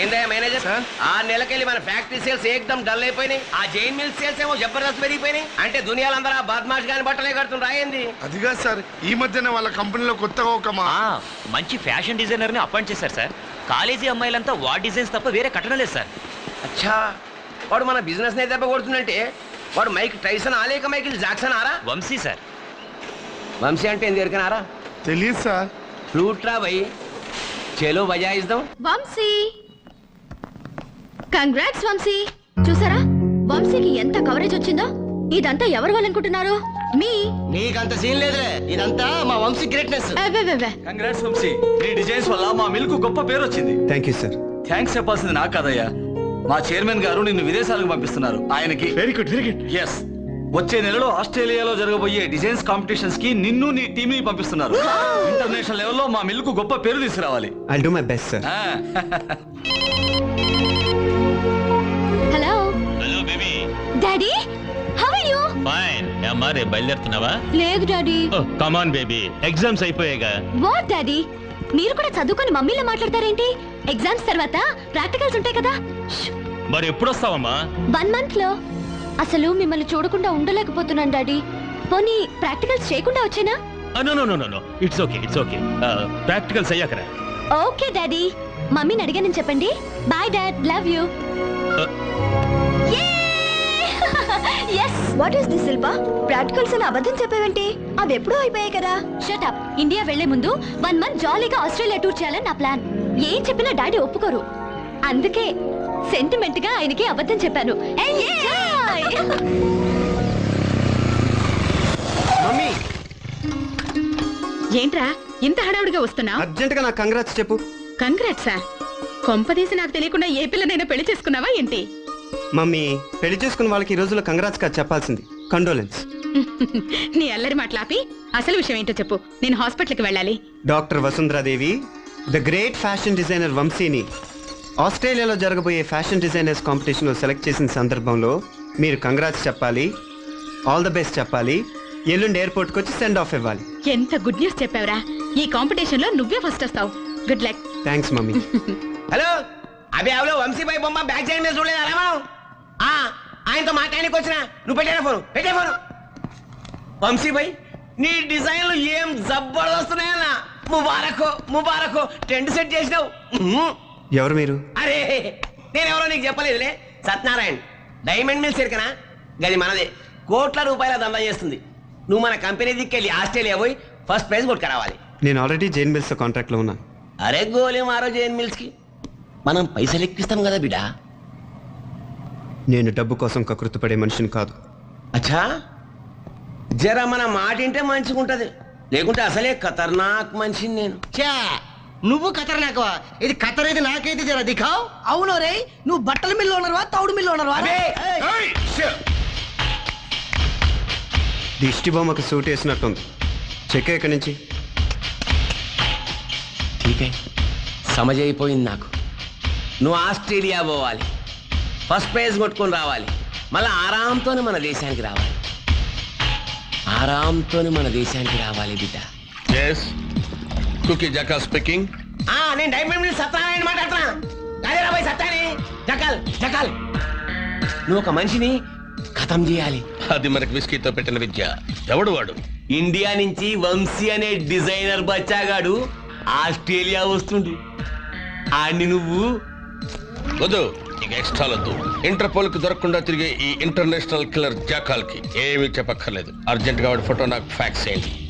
ఏందా manager sir? ఆ నెలకెళ్ళి మన ఫ్యాక్టరీ సేల్స్ ఏకదం డల్ అయిపోయినాయి. ఆ జైన్ మిల్ సేల్స్ ఏమో జబర్దస్త్ పెరిగిపోయినాయి. అంటే దునియాలో అందరూ ఆ బద్మాష్ గాని బట్టలే కడుతుండ్రు రాయింది అది కాదు సార్ ఈ మధ్యన వాళ్ళ కంపెనీలో కొత్తగా ఒక మా మంచి ఫ్యాషన్ డిజైనర్ని అపాయింట్ చేశారు సార్. కాలేజీ అమ్మాయిలంతా వా డిజైన్స్ తప్ప వేరే కట్టడం లేదు సార్. అచ్చా వాడు మన బిజినెస్ నే దెబ్బ కొడుతుందంటే వాడు మైక్ టైసన్ ఆలేక మైకిల్ జాక్సన్ ఆరా? వంశీ సార్. వంశీ అంటే ఎందుకు ఎరికనారా తెలియదు సార్. ఫ్లూట్ రా భయ్ చేలో బజాయిద్దాం. వంశీ! కంగ్రాట్స్ వంశీ. చూసారా? వంశీకి ఎంత కవరేజ్ వచ్చిందో? ఇదంతా ఎవరు వాళ్ళనుకుంటున్నారు మీ? నీకంత సీన్ లేదులే. ఇదంతా మా వంశీ గ్రేట్నెస్ అబ్బబ్బబ్బ. కంగ్రాట్స్ వంశీ. నీ డిజైన్స్ వల్ల మా మిల్క్ గొప్ప పేరు వచ్చింది. థ్యాంక్ యూ సార్ థ్యాంక్స్ చెప్పాల్సింది నాకు కదయ్యా. మా చైర్మన్ గారు నిన్ను విదేశాలకు పంపిస్తున్నారు. ఆయనకి very good very good yes వచ్చే నెలలో ఆస్ట్రేలియాలో జరగబోయే డిజైన్స్ కాంపిటీషన్స్కి నిన్ను నీ టీమ్ని పంపిస్తున్నారు. ఇంటర్నేషనల్ లెవెల్లో మా మిల్క్ గొప్ప పేరు తీసుకురావాలి. I do my best sir daddy? How are you fine అమ్మా రేపు బయలుదేరుతున్నావా? లేదు daddy. Come on baby exams అయిపోయాగా what daddy? మీరు కూడా చదువుకొని మమ్మీలో మాట్లాడతారేంటి? ఎగ్జామ్స్ తర్వాత ప్రాక్టికల్స్ ఉంటాయి కదా. మరి ఎప్పుడు వస్తావమ్మా వన్ మంత్లో. అసలు మిమ్మల్ని చూడకుండా ఉండలేకపోతున్నాను డాడీ. పోనీ ప్రాక్టికల్స్ చేయకుండా వచ్చేనా? No no no no it's okay it's okay practicals అయ్యాకరా. Okay daddy. మమ్మీని అడిగానని చెప్పండి. Bye dad. Love you what is this Shilpa practicals అని అబద్ధం చెప్పేవేంటి? అవి ఎప్పుడూ అయిపోయాయి కదా. షట్ అప్ ఇండియా వెళ్ళే ముందు వన్ మంత్ జాలీగా ఆస్ట్రేలియా టూర్ చేయాలని నా ప్లాన్ ఏం చెప్పినా డాడీ ఒప్పుకోరు. అందుకే సెంటిమెంట్గా ఆయనకి అబద్ధం చెప్పాను. ఏంట్రా? ఇంత హడావుడిగా వస్తున్నావు? అర్జెంట్గా నాకు కంగ్రాట్స్ చెప్పు. కంగ్రాట్సా కొంపదీసి నాకు తెలియకుండా ఏ పిల్లనైనా పెళ్ళి చేసుకున్నావా ఏంటి? మమ్మీ పెళ్ళి చేసుకున్న వాళ్ళకి ఈ రోజుల్లో కంగ్రాట్స్ కాదు చెప్పాల్సింది. కండోలెన్స్ నీ అల్లరి మాట్లాపి అసలు విషయం ఏంటో చెప్పు. నేను హాస్పిటల్కి వెళ్ళాలి. Doctor Vasundhara Devi the great fashion designer వంశీని. ఆస్ట్రేలియాలో జరగబోయే ఫ్యాషన్ డిజైనర్స్ కాంపిటీషన్లో సెలెక్ట్ చేసిన సందర్భంలో మీరు కంగ్రాట్స్ చెప్పాలి ఆల్ ద బెస్ట్ చెప్పాలి ఎల్లుండి ఎయిర్పోర్ట్కి వచ్చి సెండ్ ఆఫ్ ఇవ్వాలి. ఎంత గుడ్ న్యూస్ చెప్పావురా. ఈ కాంపిటీషన్లో నువ్వే ఫస్ట్ వస్తావు. Good luck. Thanks mummy. Hello అభి అవలో వంశీబాయి బొమ్మ బ్యాక్ సైడ్ మీద చూడలేదు అలా మనం? ఆ, ఆయనతో మాట్లాడానికి వచ్చిన నువ్వు పెట్టే ఫోన్ పెట్టే ఫోన్. వంశీబాయ్ నీ డిజైన్లు ఏం జబర్దస్తున్నాయన్నా? ముబారకో ముబారకో టెంట్ సెట్ చేసినావు. ఉహుం. ఎవరు మీరు? అరే నేను ఎవరో నీకు చెప్పలేదులే. సత్యనారాయణ డైమండ్ మిల్స్ ఎరికనా గది మనదే. కోట్ల రూపాయల దందా చేస్తుంది. నువ్వు మన కంపెనీ దిక్కెళ్ళి ఆస్ట్రేలియా పోయి ఫస్ట్ ప్రైజ్ కొట్టుకురావాలి. నేను ఆల్రెడీ జైన్ మిల్స్ కాంట్రాక్ట్లో ఉన్నాను అరే గోలే మారో జైన్ మిల్స్కి. మనం పైసలు ఎక్కిస్తాం కదా బిడా. నేను డబ్బు కోసం కకృతపడే మనిషిని కాదు. అచ్చా? జర మన మాట వింటే మంచిగుంటది. లేకుంటే అసలే ఖతర్నాక్ మనిషిని నేను. చా నువ్వు ఖతర్నాకవా? ఇది ఖతర్ అయితే నాకైతే జర దిఖావ్? అవును రే నువ్వు బట్టల మిల్లు ఓనర్వా తౌడు మిల్లు అబే! దిష్టి బొమ్మకు సూట్ వేసినట్టుంది. చెక్ ఎక్కడి నుంచి. సమజ్ అయిపోయింది నాకు. నువ్వు ఆస్ట్రేలియా పోవాలి. ఫస్ట్ ప్రైజ్ కొట్టుకొని రావాలి. మళ్ళీ ఆరాంతోనే మన దేశానికి రావాలి. ఆరాంతోనే మన దేశానికి రావాలి బిడ్డ. ఎస్ కుకీ జకా స్పీకింగ్ ఆ, నేను డైమండ్ మిల్ సత్యనారాయణ మాట్లాడుతున్నా. అదే రాబాయ్ సత్యాని జకాల్ జకాల్. నువ్వు ఒక మనిషిని ఖతం చేయాలి. అది మనకి విస్కీతో పెట్టిన విద్య. ఎవడు వాడు? ఇండియా నుంచి వంశీ అనే డిజైనర్ బచ్చాగాడు ఆస్ట్రేలియా వస్తుండు. ఆడిని నువ్వు వద్దు. ఇక ఎక్స్ట్రా వద్దు ఇంటర్పోల్కి దొరకకుండా తిరిగే ఈ ఇంటర్నేషనల్ కిల్లర్ జాకాల్కి ఏమీ చెప్పక్కర్లేదు. అర్జెంట్గా వాడి ఫోటో నాకు ఫ్యాక్స్ చేయండి.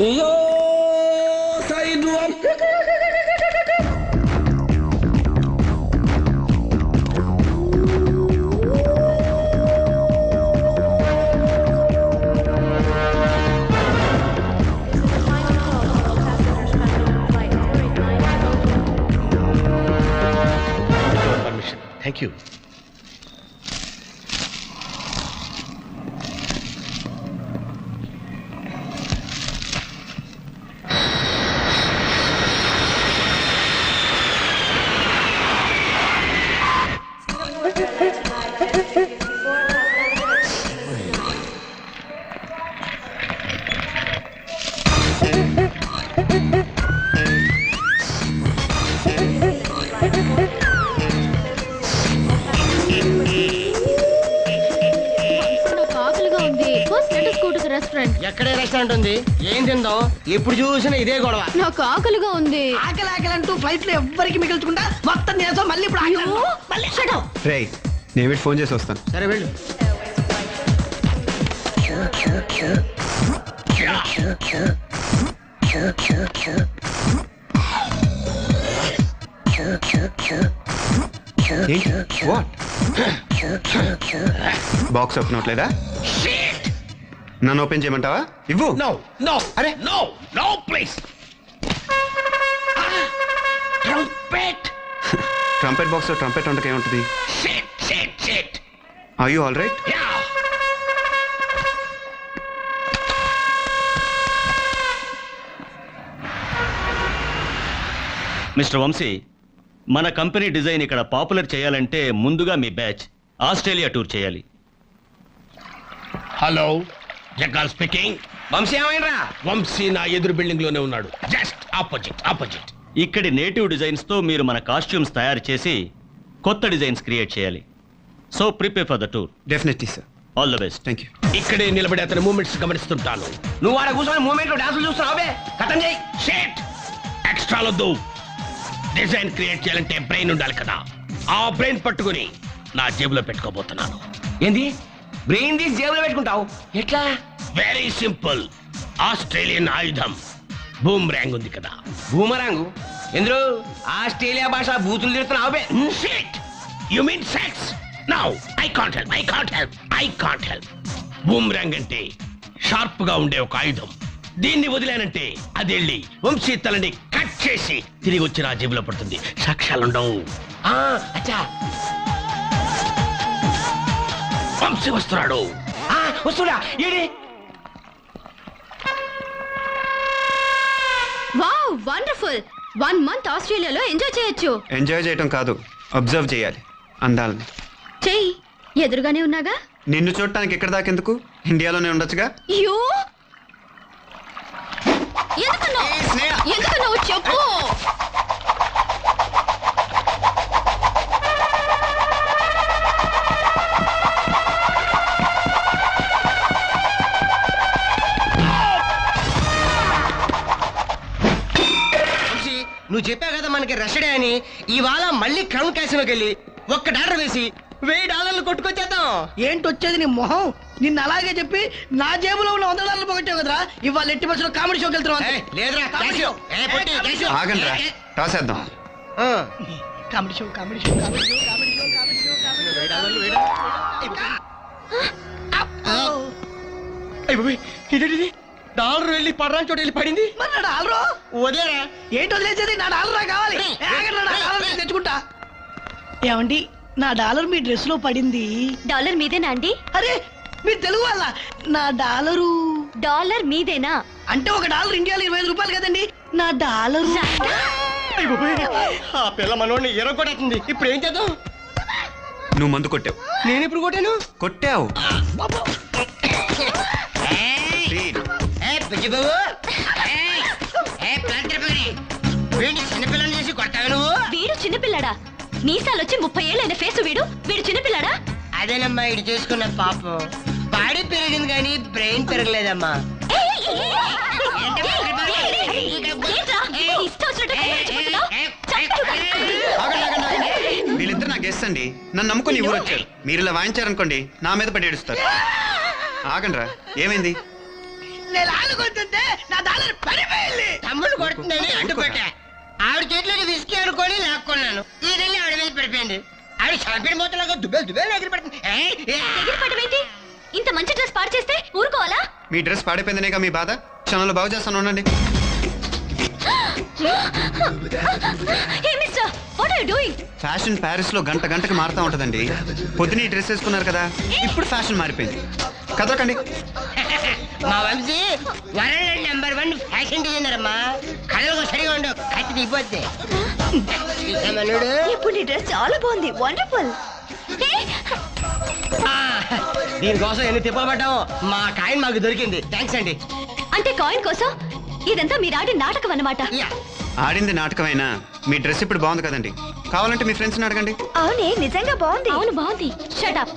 Yo, sai Thank you. Restaurant. ఎక్కడే రెస్టారెంట్ ఉంది? ఏం తిందాం? ఎప్పుడు చూసినా ఇదే గొడవ. నాకు ఆకలిగా ఉంది. ఆకలి ఆకలి అంటూ ఫ్లైట్లో ఎవ్వరికి మిగిల్చకుండా మొత్తం నేసం మళ్ళీ ఇప్పుడు ఆకలి అంటావు. నేను ఫోన్ చేసి వస్తాను. సరే వెళ్ళు. బాక్స్ ఓపెన్ అవట్లేదా? నన్ను ఓపెన్ చేయమంటావా? ఇవ్వు. నో నో అరే. No no please trumpet trumpet బాక్స్లో ట్రంపెట్ వంటకి ఏముంటుంది shit shit shit are you all right mister Vamshi మన కంపెనీ డిజైన్ ఇక్కడ పాపులర్ చేయాలంటే ముందుగా మీ బ్యాచ్ ఆస్ట్రేలియా టూర్ చేయాలి. Hello Jaggal speaking. వంశీ ఏమైందిరా? వంశీ నా ఎదురు బిల్డింగ్లోనే ఉన్నాడు. జస్ట్ ఆపోజిట్ ఆపోజిట్ ఇక్కడి నేటివ్ డిజైన్స్తో మీరు మన కాస్ట్యూమ్స్ తయారు చేసి కొత్త డిజైన్స్ క్రియేట్ చేయాలి. So prepare for the tour definitely sir all the best thank you ఇక్కడే నిలబడి అతని మూమెంట్స్ గమనిస్తుంటాను. నువ్వు ఆడ కూర్చొని మూమెంట్లో డాన్సులు చూస్తున్నావు కథం చేయి షేట్ ఎక్స్ట్రా వద్దు డిజైన్ క్రియేట్ చేయాలంటే బ్రెయిన్ ఉండాలి కదా. ఆ బ్రెయిన్ పట్టుకుని నా జేబులో పెట్టుకోబోతున్నాను. ఏంది? బ్రెయిన్ తీసి జేబులో పెట్టుకుంటావు? ఎట్లా? వెరీ సింపుల్ ఆస్ట్రేలియన్ ఆయుధం. బూమ్ ర్యాంగ్ ఉంది కదా. భూమరాంగు ఎందుకు? ఆస్ట్రేలియా భాష బూతులు shit you mean sex now I can't help I can't help I can't help boomerang అంటే షార్ప్గా ఉండే ఒక ఆయుధం. దీన్ని వదిలేనంటే అది వెళ్ళి వంశీ తలని కట్ చేసి తిరిగి వచ్చి నా జేబులో పడుతుంది. సాక్ష్యాలుండవు ఆ, అచ్చా. వంశీ వస్తున్నాడు. ఆ, వస్తుడా AD? Wow wonderful. One month ఆస్ట్రేలియాలో ఎంజాయ్ చేయొచ్చు. ఎంజాయ్ చేయటం కాదు అబ్జర్వ్ చేయాలి అందాలని. చెయ్యి. ఎదురుగానే ఉన్నాగా? నిన్ను చూడటానికి ఎక్కడ దాకెందుకు? ఇండియాలోనే ఉండొచ్చుగా? యూ ఎందుకన్నావు ఎందుకన్నావు చెప్పు! నువ్వు చెప్పావు కదా మనకి రషడే అని. ఇవాళ మళ్ళీ క్రౌన్ క్యాసినోకి వెళ్ళి ఒక్క డాలర్ వేసి వెయ్యి డాలర్లు కొట్టుకొచ్చేద్దాం. ఏంటి వచ్చేది నీ మొహం? నిన్ను అలాగే చెప్పి నా జేబులో ఉన్న వంద డాలర్లు పోగొట్టావు కదరా? ఇవాళ ఎట్టి బస్సులో కామెడీ షోకి వెళ్తున్నావు లేదురా కామెడీ. షో. ఏ, పొట్టి, ఏ, comedy. Show. Comedy show comedy show comedy show comedy show? Dollar వెళ్ళి పడరాని చోట వెళ్ళి పడింది? మరి నా డాలరు? వదేరా ఏంటి వదిలేసేది? నా డాలర్ కావాలి. ఏ, ఆగండి, నా డాలర్ నేను తెచ్చుకుంటా. ఏమండి? నా డాలర్ మీ డ్రెస్లో పడింది. డాలర్ మీదేనా అండి? అరే మీరు తెలుగు వాళ్ళ నా డాలరు. డాలర్ మీదేనా? అంటే ఒక డాలర్ ఇండియాలో ఇరవై ఐదు రూపాయలు కదండి. నా డాలరు. ఆ పిల్ల మనోడిని ఎరగొట్టేస్తుంది ఇప్పుడు ఏం చేద్దాం? నువ్వు మందు కొట్టావు. నేను ఇప్పుడు కొట్టాను? కొట్టావు. ఏ పిచ్చి బాబు? ఏ ప్లాంట్ వీడిని చిన్నపిల్లని చేసి కొట్టావు నువ్వు? వీడు చిన్నపిల్లడా? మీసాలొచ్చి ముప్పై ఏళ్ళైన ఫేసు వీడు వీడు చిన్నపిల్లడా అదేనమ్మా ఇటు చేసుకున్న పాపం బాడీ పెరిగింది కానీ బ్రెయిన్ పెరగలేదమ్మా. వీళ్ళిద్దరు నా గెస్ట్ అండి నన్ను నమ్ముకుని ఊరు వచ్చారు మీరు ఇలా వాయించారనుకోండి నా మీద పడి ఏడుస్తారు ఆగండి రా ఏమైంది నేను ఆడుకుంటుంటే నా పడిపోయింది తమ్ముడు కొడుతుందని అడ్డుపట్టా ఆవిడ చేతిలో విసికి అనుకొని లాక్కున్నాను. ఈడెళ్ళి ఆవిడ మీద పడిపోయింది. ఆవిడ చంపిన మూతలాగా దుబ్బెలు దుబ్బెలు ఎగిరి పడుతుంది. ఇంత మంచి డ్రెస్ పాడు చేస్తే ఊరుకోవాలా? మీ డ్రెస్ పాడైపోయిందనేగా మీ బాధ? క్షణంలో బాగు చేస్తాను ఉండండి. Hey mister what are you doing fashion ప్యారిస్లో గంట గంటకి మారుతా ఉంటదండి. పొద్దున ఈ డ్రెస్ వేసుకున్నారు కదా ఇప్పుడు ఫ్యాషన్ మారిపోయింది. కదలకండి. మా Vamshi world number one fashion designer అమ్మా. కళ్ళకు సరిగా ఉండు కత్తి దిగిపోద్ది. చూసామనుడు ఇప్పుడు నీ డ్రెస్ చాలా బాగుంది వండర్ఫుల్. దీనికోసం ఎన్ని తిప్పలు పడ్డామో మా కాయిన్ మాకు దొరికింది. థ్యాంక్స్ అండి. అంటే కాయిన్ కోసం? ఇదంతా మీరు ఆడిన నాటకం అన్నమాట. యా. ఆడింది నాటకమైనా? మీ డ్రెస్ ఇప్పుడు బాగుంది కదండి. కావాలంటే మీ ఫ్రెండ్స్ని అడగండి. అవునే నిజంగా బాగుంది. అవును బాగుంది. షటప్